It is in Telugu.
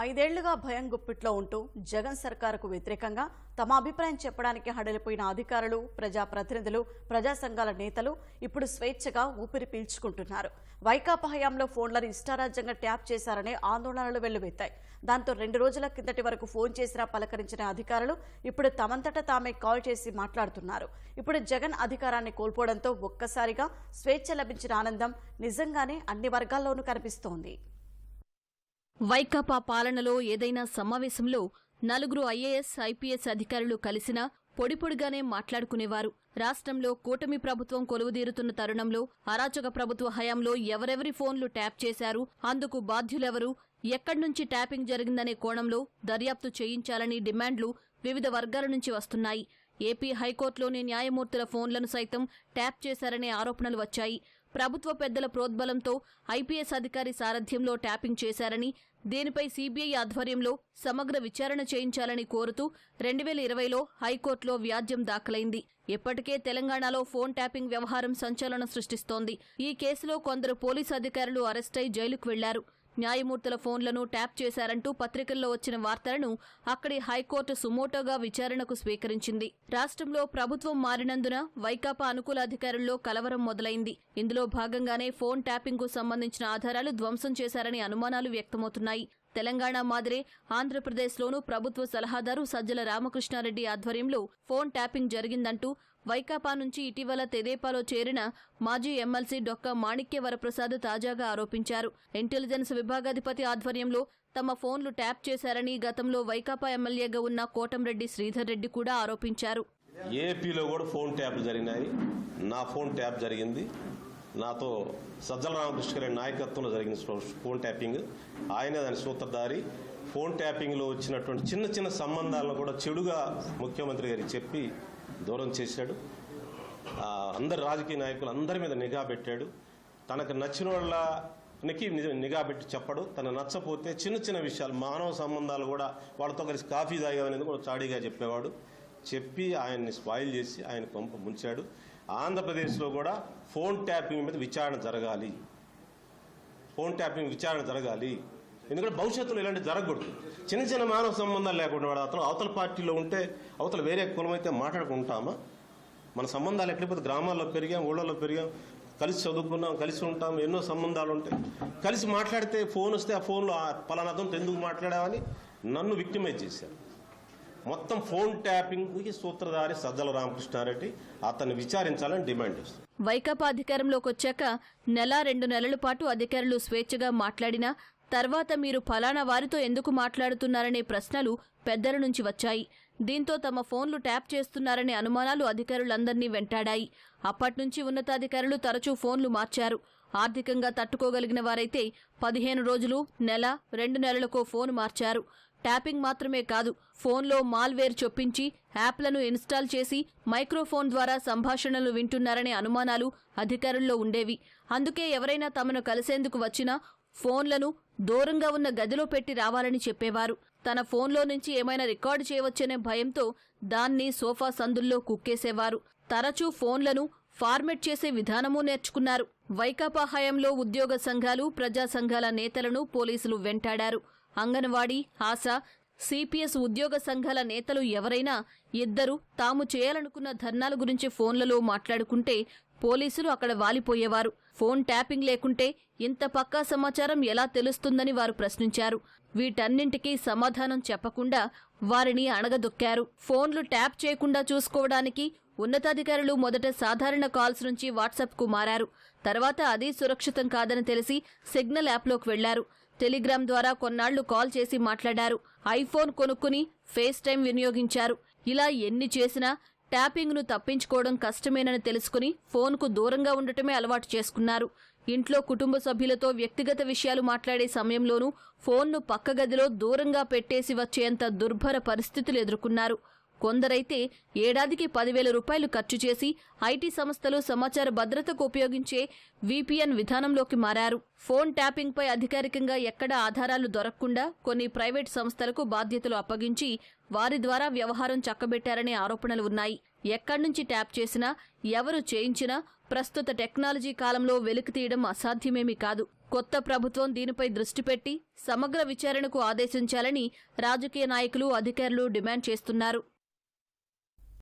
ఐదేళ్ళుగా భయం గుప్పిట్లో ఉంటూ జగన్ సర్కారుకు వ్యతిరేకంగా తమ అభిప్రాయం చెప్పడానికి హడలిపోయిన అధికారులు ప్రజాప్రతినిధులు ప్రజా సంఘాల నేతలు ఇప్పుడు స్వేచ్ఛగా ఊపిరి పీల్చుకుంటున్నారు. వైకాపా హయాంలో ఫోన్లను ఇష్టారాజ్యంగా ట్యాప్ చేశారనే ఆందోళనలు వెల్లువెత్తాయి. దాంతో రెండు రోజుల కిందటి వరకు ఫోన్ చేసినా పలకరించిన అధికారులు ఇప్పుడు తమంతట తామే కాల్ చేసి మాట్లాడుతున్నారు. ఇప్పుడు జగన్ అధికారాన్ని కోల్పోవడంతో ఒక్కసారిగా స్వేచ్ఛ లభించిన ఆనందం నిజంగానే అన్ని వర్గాల్లోనూ కనిపిస్తోంది. వైకాపా పాలనలో ఏదైనా సమావేశంలో నలుగురు ఐఏఎస్ ఐపీఎస్ అధికారులు కలిసినా పొడిపొడిగానే మాట్లాడుకునేవారు. రాష్ట్రంలో కూటమి ప్రభుత్వం కొలువుదీరుతున్న తరుణంలో అరాచక ప్రభుత్వ హయాంలో ఎవరెవరి ఫోన్లు ట్యాప్ చేశారు అందుకు బాధ్యులెవరు ఎక్కడ్నుంచి ట్యాపింగ్ జరిగిందనే కోణంలో దర్యాప్తు చేయించాలని డిమాండ్లు వివిధ వర్గాల నుంచి వస్తున్నాయి. ఏపీ హైకోర్టులోని న్యాయమూర్తుల ఫోన్లను సైతం ట్యాప్ చేశారనే ఆరోపణలు వచ్చాయి. ప్రభుత్వ పెద్దల ప్రోద్బలంతో ఐపీఎస్ అధికారి సారథ్యంలో ట్యాపింగ్ చేశారని దీనిపై సీబీఐ ఆధ్వర్యంలో సమగ్ర విచారణ చేయించాలని కోరుతూ రెండు వేల ఇరవైలో హైకోర్టులో వ్యాజ్యం దాఖలైంది. ఇప్పటికే తెలంగాణలో ఫోన్ ట్యాపింగ్ వ్యవహారం సంచలనం సృష్టిస్తోంది. ఈ కేసులో కొందరు పోలీసు అధికారులు అరెస్టై జైలుకు వెళ్ళారు. న్యాయమూర్తుల ఫోన్లను ట్యాప్ చేశారంటూ పత్రికల్లో వచ్చిన వార్తలను అక్కడి హైకోర్టు సుమోటోగా విచారణకు స్వీకరించింది. రాష్ట్రంలో ప్రభుత్వం మారినందున వైకాపా అనుకూల అధికారుల్లో కలవరం మొదలైంది. ఇందులో భాగంగానే ఫోన్ ట్యాపింగ్కు సంబంధించిన ఆధారాలు ధ్వంసం చేశారని అనుమానాలు వ్యక్తమవుతున్నాయి. తెలంగాణ మాదిరే ఆంధ్రప్రదేశ్లోనూ ప్రభుత్వ సలహాదారు సజ్జల రామకృష్ణారెడ్డి ఆధ్వర్యంలో ఫోన్ ట్యాపింగ్ జరిగిందంటూ వైకాపా నుంచి ఇటీవల తెదేపాలో చేరిన మాజీ ఎమ్మెల్సీ డొక్క మాణిక్య వరప్రసాద్ తాజాగా ఆరోపించారు. ఇంటెలిజెన్స్ విభాగాధిపతి ఆధ్వర్యంలో తమ ఫోన్లు ట్యాప్ చేశారని గతంలో వైకాపా ఎమ్మెల్యేగా ఉన్న కోటంరెడ్డి శ్రీధర్ రెడ్డి కూడా ఆరోపించారు. ఏపీలో కూడా ఫోన్ ట్యాప్ జరిగినాయి. నా ఫోన్ ట్యాప్ జరిగింది. నాతో సజ్జల రామకృష్ణ గారి నాయకత్వంలో జరిగిన ఫోన్ ట్యాపింగ్. ఆయనే దాని సూత్రధారి. ఫోన్ ట్యాపింగ్లో వచ్చినటువంటి చిన్న చిన్న సంబంధాలను కూడా చెడుగా ముఖ్యమంత్రి గారికి చెప్పి దూరం చేశాడు. అందరు రాజకీయ నాయకులు అందరి మీద నిఘా పెట్టాడు. తనకు నచ్చిన వాళ్ళకి నిఘా పెట్టి చెప్పడు. తన నచ్చపోతే చిన్న చిన్న విషయాలు మానవ సంబంధాలు కూడా వాళ్ళతో కలిసి కాఫీ తాగామనేది కూడా చాడీగా చెప్పేవాడు. చెప్పి ఆయన్ని స్పాయిల్ చేసి ఆయన కొంప ముంచాడు. ఆంధ్రప్రదేశ్లో కూడా ఫోన్ ట్యాపింగ్ మీద విచారణ జరగాలి. ఫోన్ ట్యాపింగ్ విచారణ జరగాలి. ఎందుకంటే భవిష్యత్తులో ఇలాంటి జరగకూడదు. చిన్న చిన్న మానవ సంబంధాలు లేకుండా వాడు అతను అవతల పార్టీలో ఉంటే అవతల వేరే కులం అయితే మాట్లాడుకుంటామా? మన సంబంధాలు ఎక్కడిపోతే గ్రామాల్లో పెరిగాం ఊళ్ళలో పెరిగాం కలిసి చదువుకున్నాం కలిసి ఉంటాం ఎన్నో సంబంధాలు ఉంటాయి. కలిసి మాట్లాడితే ఫోన్ వస్తే ఆ ఫోన్లో ఆ పలానా అతనితో ఎందుకు మాట్లాడామని నన్ను విక్టిమైజ్ చేశారు. మొత్తం ఫోన్ ట్యాపింగ్కి సూత్రధారి సజ్జల రామకృష్ణారెడ్డి అతన్ని విచారించాలని డిమాండ్ చేస్తారు వైకాపా అధికారంలోకి వచ్చాక నెల రెండు నెలల పాటు అధికారులు స్వేచ్ఛగా మాట్లాడినా తర్వాత మీరు ఫలానా వారితో ఎందుకు మాట్లాడుతున్నారనే ప్రశ్నలు పెద్దల నుంచి వచ్చాయి. దీంతో తమ ఫోన్లు ట్యాప్ చేస్తున్నారనే అనుమానాలు అధికారులందరినీ వెంటాడాయి. అప్పట్నుంచి ఉన్నతాధికారులు తరచూ ఫోన్లు మార్చారు. ఆర్థికంగా తట్టుకోగలిగిన వారైతే పదిహేను రోజులు నెల రెండు నెలలకో ఫోన్ మార్చారు. ట్యాపింగ్ మాత్రమే కాదు ఫోన్లో మాల్వేర్ చొప్పించి యాప్లను ఇన్స్టాల్ చేసి మైక్రోఫోన్ ద్వారా సంభాషణలు వింటున్నారనే అనుమానాలు అధికారుల్లో ఉండేవి. అందుకే ఎవరైనా తమను కలిసేందుకు వచ్చినా ఫోన్లను దూరంగా ఉన్న గదిలో పెట్టి రావాలని చెప్పేవారు. తన ఫోన్లో నుంచి ఏమైనా రికార్డు చేయవచ్చనే భయంతో దాన్ని సోఫా సందుల్లో కుక్కేసేవారు. తరచూ ఫోన్లను ఫార్మెట్ చేసే విధానమూ నేర్చుకున్నారు. వైకాపా హయాంలో ఉద్యోగ సంఘాలు ప్రజా సంఘాల నేతలను పోలీసులు వెంటాడారు. అంగన్వాడీ ఆశా సిపిఎస్ ఉద్యోగ సంఘాల నేతలు ఎవరైనా ఇద్దరు తాము చేయాలనుకున్న ధర్నాల గురించి ఫోన్లలో మాట్లాడుకుంటే పోలీసులు అక్కడ వాలిపోయేవారు. ఫోన్ ట్యాపింగ్ లేకుంటే ఇంత పక్కా సమాచారం ఎలా తెలుస్తుందని వారు ప్రశ్నించారు. వీటన్నింటికీ సమాధానం చెప్పకుండా వారిని అణగదొక్కారు. ఫోన్లు ట్యాప్ చేయకుండా చూసుకోవడానికి ఉన్నతాధికారులు మొదట సాధారణ కాల్స్ నుంచి వాట్సాప్కు మారారు. తర్వాత అదీ సురక్షితం కాదని తెలిసి సిగ్నల్ యాప్లోకి వెళ్ళారు. టెలిగ్రామ్ ద్వారా కొన్నాళ్ళు కాల్ చేసి మాట్లాడారు. ఐఫోన్ కొనుక్కుని ఫేస్ టైం వినియోగించారు. ఇలా ఎన్ని చేసినా ట్యాపింగ్ను తప్పించుకోవడం కష్టమేనని తెలుసుకుని ఫోన్కు దూరంగా ఉండటమే అలవాటు చేసుకున్నారు. ఇంట్లో కుటుంబ సభ్యులతో వ్యక్తిగత విషయాలు మాట్లాడే సమయంలోనూ ఫోన్ను పక్క గదిలో దూరంగా పెట్టేసి వచ్చేంత దుర్భర పరిస్థితులు ఎదుర్కొన్నారు. కొందరైతే ఏడాదికి పదివేల రూపాయలు ఖర్చు చేసి ఐటీ సంస్థలు సమాచార భద్రతకు ఉపయోగించే విపిఎన్ విధానంలోకి మారారు. ఫోన్ ట్యాపింగ్పై అధికారికంగా ఎక్కడా ఆధారాలు దొరకకుండా కొన్ని ప్రైవేట్ సంస్థలకు బాధ్యతలు అప్పగించి వారి ద్వారా వ్యవహారం చక్కబెట్టారనే ఆరోపణలు ఉన్నాయి. ఎక్కడ్నుంచి ట్యాప్ చేసినా ఎవరు చేయించినా ప్రస్తుత టెక్నాలజీ కాలంలో వెలికి తీయడం అసాధ్యమేమీ కాదు. కొత్త ప్రభుత్వం దీనిపై దృష్టి పెట్టి సమగ్ర విచారణకు ఆదేశించాలని రాజకీయ నాయకులు అధికారులు డిమాండ్ చేస్తున్నారు.